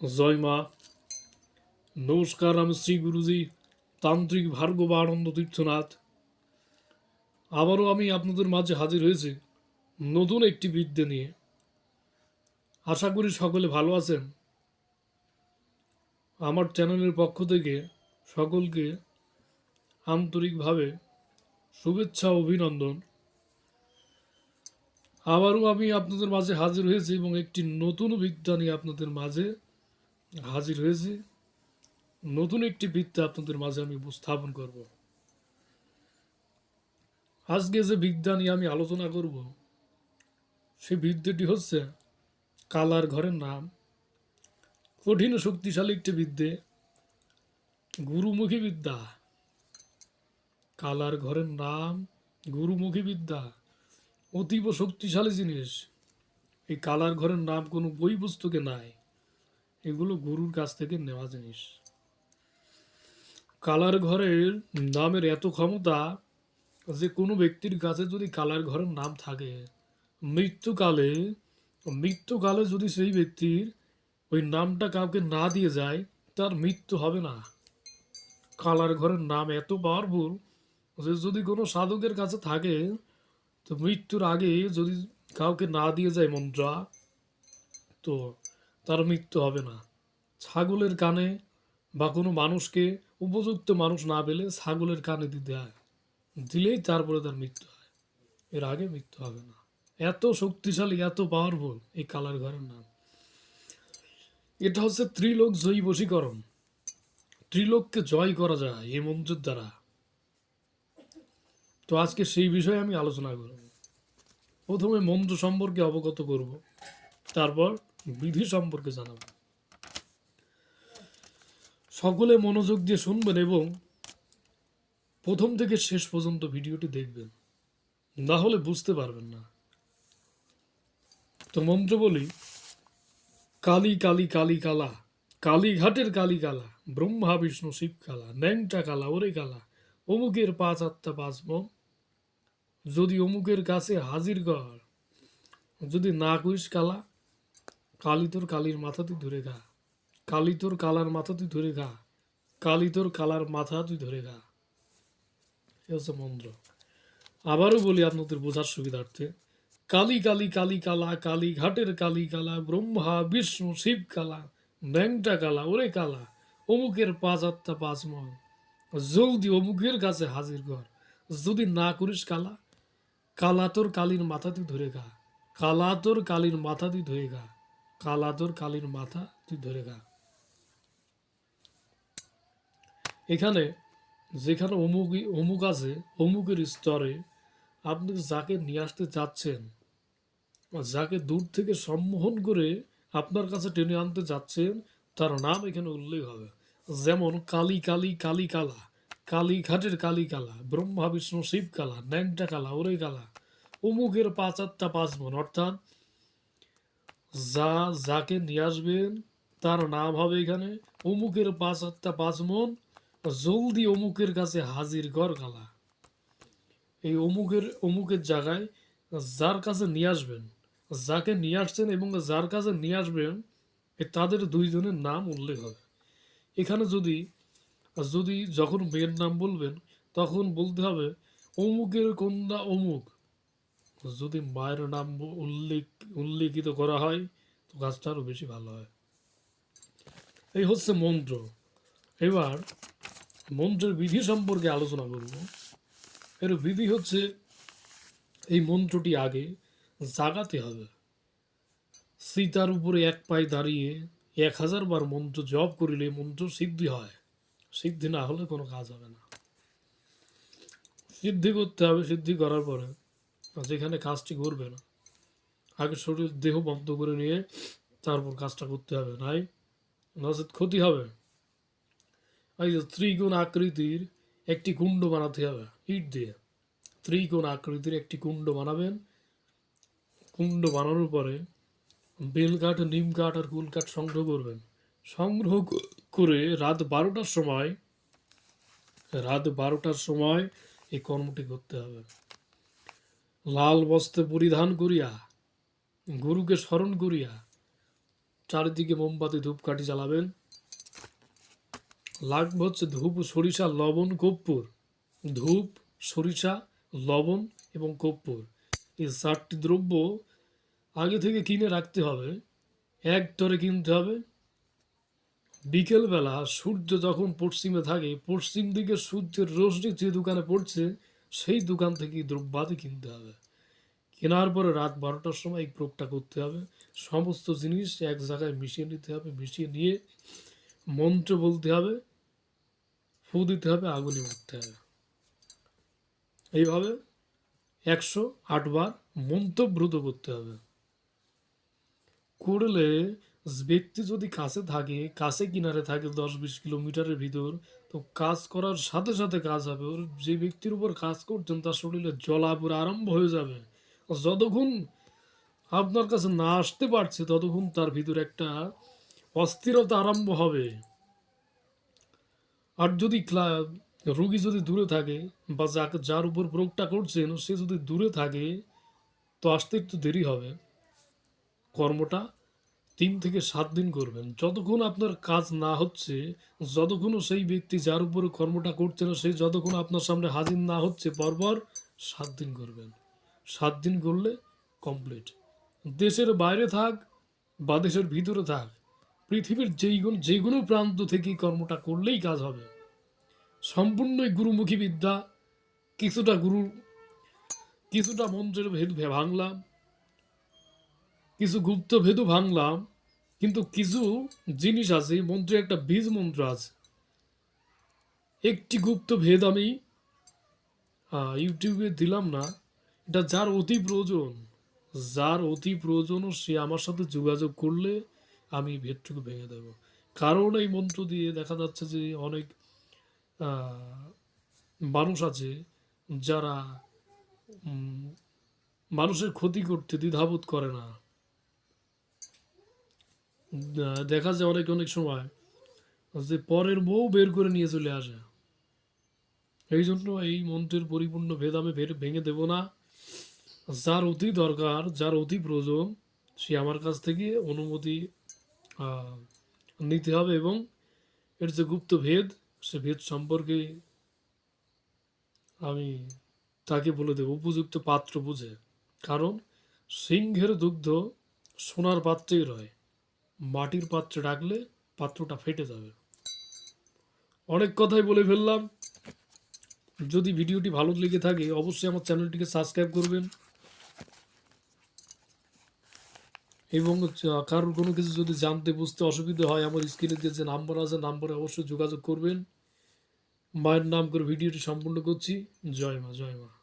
জয় মা নমস্কার আমি শ্রী গুরুজি তান্ত্রিক ভার্গব আনন্দ তীর্থনাথ আবারও আমি আপনাদের মাঝে হাজির হয়েছি নতুন একটি বিদ্যে নিয়ে। আশা করি সকলে ভালো আছেন। আমার চ্যানেলের পক্ষ থেকে সকলকে আন্তরিকভাবে শুভেচ্ছা, অভিনন্দন। আবারও আমি আপনাদের মাঝে হাজির হয়েছি এবং একটি নতুন বিদ্যা নিয়ে আপনাদের মাঝে হাজির হয়েছি। নতুন একটি বিদ্যা আপনাদের মাঝে আমি উপস্থাপন করব। আজকে যে বিদ্যা নিয়ে আমি আলোচনা করব, সেই বিদ্যাটি হচ্ছে কালার ঘরের নাম। কঠিন শক্তিশালী একটি বিদ্যে গুরুমুখী বিদ্যা কালার ঘরের নাম গুরুমুখী বিদ্যা অতীব শক্তিশালী জিনিস। এই কালার ঘরের নাম কোনো বই পুস্তকে নাই। এগুলো গরুর কাছ থেকে নেওয়া জিনিস। কালার ঘরের নামের এত ক্ষমতা যে কোনো ব্যক্তির কাছে যদি কালার ঘরের নাম থাকে, মৃত্যুকালে মৃত্যুকালে যদি সেই ব্যক্তির ওই নামটা কাউকে না দিয়ে যায়, তার মৃত্যু হবে না। কালার ঘরের নাম এত পাওয়ারফুল যে যদি কোনো সাধকের কাছে থাকে, তো মৃত্যুর আগে যদি কাউকে না দিয়ে যায় মন্ত্রা, তো তার মৃত্যু হবে না। ছাগলের কানে বা কোনো মানুষকে উপযুক্ত মানুষ না পেলে ছাগলের কানে দিতে হয়। দিলেই তারপরে তার মৃত্যু হয়। এর আগে মৃত্যু হবে না। এত শক্তিশালী, এত পাওয়ারফুল এই কালার ঘরের নাম। এটা হচ্ছে ত্রিলোক জয়ী বশীকরণ ত্রিলোককে জয় করা যায় এই মন্ত্রের দ্বারা। তো আজকে সেই বিষয়ে আমি আলোচনা করব। প্রথমে মন্ত্র সম্পর্কে অবগত করব। তারপর বিধি সম্পর্কে জানাব। সকলে মনোযোগ দিয়ে শুনবেন এবং প্রথম থেকে শেষ পর্যন্ত ভিডিওটি দেখবেন। না হলে বুঝতে পারবেন না। তো মন্ত্র বলি, কালী কালী কালী কালা, কালীঘাটের কালী কালা, ব্রহ্মা, বিষ্ণু, শিব কালা, ন্যাংটা কালা, ওরে কালা, অমুকের পাঁচ আত্মা মন। যদি অমুকের কাছে হাজির কর, যদি না করিস কালা কালী তোর কালীর মাথা তুই ধরে গা। কালী তোর কালার মাথা তুই ধরে গা। কালী তোর কালার মাথা তুই ধরে গা। এ হচ্ছে মন্ত্র। আবারও বলি আপনাদের বোঝার সুবিধার্থে, কালী কালী কালী কালা, কালী ঘাটের কালী কালা, ব্রহ্মা, বিষ্ণু, শিব কালা, ব্যাংটা কালা, ওরে কালা, অমুকের পাঁচ আত্মা, পাঁচ মন। জলদি অমুকের কাছে হাজির কর যদি না করিস কালা কালা তোর কালীর মাথা তুই ধরে গা। কালা তোর কালীর মাথা তুই ধরে গা। কালা তোর কালীর মাথা, তুই ধরে গা এখানে যেখানে অমুক অমুক আছে, অমুকের স্তরে আপনি যাকে নিয়ে আসতে চাচ্ছেন যাকে দূর থেকে সম্মোহন করে আপনার কাছে টেনে আনতে যাচ্ছেন, তার নাম এখানে উল্লেখ হবে। যেমন কালী কালী কালী কালা, কালী ঘাটের কালী কালা, ব্রহ্মা, বিষ্ণু, শিব কালা, ন্যাংটা কালা, ওরে কালা, অমুকের পাঁচ আত্মা পাঁচ মন, অর্থাৎ যা যাকে নিয়ে আসবেন, তার নাম হবে এখানে অমুকের পাঁচ আত্মা পাঁচ মন, জলদি অমুকের কাছে হাজির কর কালা এই অমুকের অমুকের জায়গায় যার কাছে নিয়ে আসবেন, যাকে নিয়ে আসছেন এবং যার কাছে নিয়ে আসবেন তাদের দুইজনের নাম উল্লেখ হবে। এখানে যদি যদি যখন মেয়ের নাম বলবেন, তখন বলতে হবে, অমুকের কন্যা অমুক যদি মায়ের নাম উল্লেখ, উল্লেখিত করা হয়, তো কাজটা আরও বেশি ভালো হয়। এই হচ্ছে মন্ত্র। এবার মন্ত্রের বিধি সম্পর্কে আলোচনা করব। এর বিধি হচ্ছে, এই মন্ত্রটি আগে জাগাতে হবে। সীতার উপরে এক পায়ে দাঁড়িয়ে এক হাজার বার মন্ত্র জপ করিলে মন্ত্র সিদ্ধি হয়। সিদ্ধি না হলে কোনো কাজ হবে না। সিদ্ধি করতে হবে, সিদ্ধি করার পরে যেখানে কাজটি করবে না। আগে শরীর দেহ বন্ধ করে নিয়ে তারপর কাজটা করতে হবে। নাই নচেত ক্ষতি হবে। এই ত্রিগুণ আকৃতির একটি কুণ্ড বানাতে হবে, ইট দিয়ে। ত্রিকোণ আকৃতির একটি কুণ্ড বানাবেন। কুণ্ড বানানোর পরে বেল কাঠ, নিম কাঠ আর কুল কাঠ সংগ্রহ করবেন। সংগ্রহ করে রাত বারোটার সময়, রাত বারোটার সময় এই কর্মটি করতে হবে। লাল বস্ত্র পরিধান করিয়া, গুরুকে স্মরণ করিয়া চারিদিকে মোমবাতি, ধূপকাঠি জ্বালাবেন। লাগবে হচ্ছে ধূপ, সরিষা, লবণ, কর্পূর। ধূপ, সরিষা, লবণ এবং কর্পূর। এই চারটি দ্রব্য আগে থেকে কিনে রাখতে হবে। এক তরে কিনতে হবে। বিকেলবেলা সূর্য যখন পশ্চিমে থাকে, পশ্চিম দিকে সূর্যের রোশনি যে দোকানে পড়ছে সেই দোকান থেকে দ্রব্যাদি কিনতে হবে। কেনার পরে রাত বারোটার সময় এই প্রয়োগটা করতে হবে। সমস্ত জিনিস এক জায়গায় মিশিয়ে নিতে হবে, মিশিয়ে নিয়ে মন্ত্র বলতে হবে, ফু দিতে হবে, আগুনে উঠতে হবে। এইভাবে একশো আটবার মন্ত্রব্রত করতে হবে। করলে ব্যক্তি যদি কাছে থাকে, কাছে কিনারে থাকে দশ বিশ কিলোমিটারের ভিতর তো কাজ করার সাথে সাথে কাজ হবে। ওর যে ব্যক্তির উপর কাজ করছেন, তার শরীরে জলাপুর আরম্ভ হয়ে যাবে। যতক্ষণ আপনার কাছে না আসতে পারছে, ততক্ষণ তার ভিতরে একটা অস্থিরতা আরম্ভ হবে। আর যদি রোগী যদি দূরে থাকে বা যাকে, যার উপর প্রয়োগটা করছেন, সে যদি দূরে থাকে, তো আসতে একটু দেরি হবে। কর্মটা তিন থেকে সাত দিন করবেন। যতক্ষণ আপনার কাজ না হচ্ছে, যতক্ষণও সেই ব্যক্তি যার উপরে কর্মটা করছে না সেই যতক্ষণ আপনার সামনে হাজির না হচ্ছে, পরপর সাত দিন করবেন। সাত দিন করলে কমপ্লিট। দেশের বাইরে থাক বা দেশের ভিতরে থাক, পৃথিবীর যেই কোনো যে কোনো প্রান্ত থেকে কর্মটা করলেই কাজ হবে। সম্পূর্ণই গুরুমুখী বিদ্যা, কিছুটা গুরু কিছুটা মন্ত্রের ভেদ ভাঙলাম। কিছু গুপ্ত ভেদও ভাঙলাম, কিন্তু কিছু জিনিস আছে মন্ত্রে একটা বীজ মন্ত্র আছে। একটি গুপ্ত ভেদ আমি ইউটিউবে দিলাম না, এটা যার অতি প্রয়োজন, যার অতি প্রয়োজন সে আমার সাথে যোগাযোগ করলে আমি ভেদটুকু ভেঙে দেব। কারণ এই মন্ত্র দিয়ে দেখা যাচ্ছে যে অনেক মানুষ আছে যারা মানুষের ক্ষতি করতে দ্বিধাবোধ করে না। দেখা যায় অনেক অনেক সময় যে পরের বউ বের করে নিয়ে চলে আসে। এই জন্য এই মন্ত্রের পরিপূর্ণ ভেদ আমি ভেঙে দেব না। যার অতি দরকার, যার অতি প্রয়োজন, সে আমার কাছ থেকে অনুমতি নিতে হবে এবং এর যে গুপ্ত ভেদ, সে ভেদ সম্পর্কে আমি তাকে বলে দেব, উপযুক্ত পাত্র বুঝে। কারণ সিংহের দুগ্ধ সোনার পাত্রেই রয়। মাটির পাত্রে রাখলে পাত্রটা ফেটে যাবে। অনেক কথাই বলে ফেললাম। যদি ভিডিওটি ভালো লেগে থাকে, অবশ্যই আমার চ্যানেলটিকে সাবস্ক্রাইব করবেন। এবং কারোর কোনো কিছু যদি জানতে, বুঝতে অসুবিধা হয়, আমার স্ক্রিনে যে যে নাম্বার আছে, নাম্বারে অবশ্যই যোগাযোগ করবেন। মায়ের নাম করে ভিডিওটি সম্পূর্ণ করছি। জয় মা জয় মা।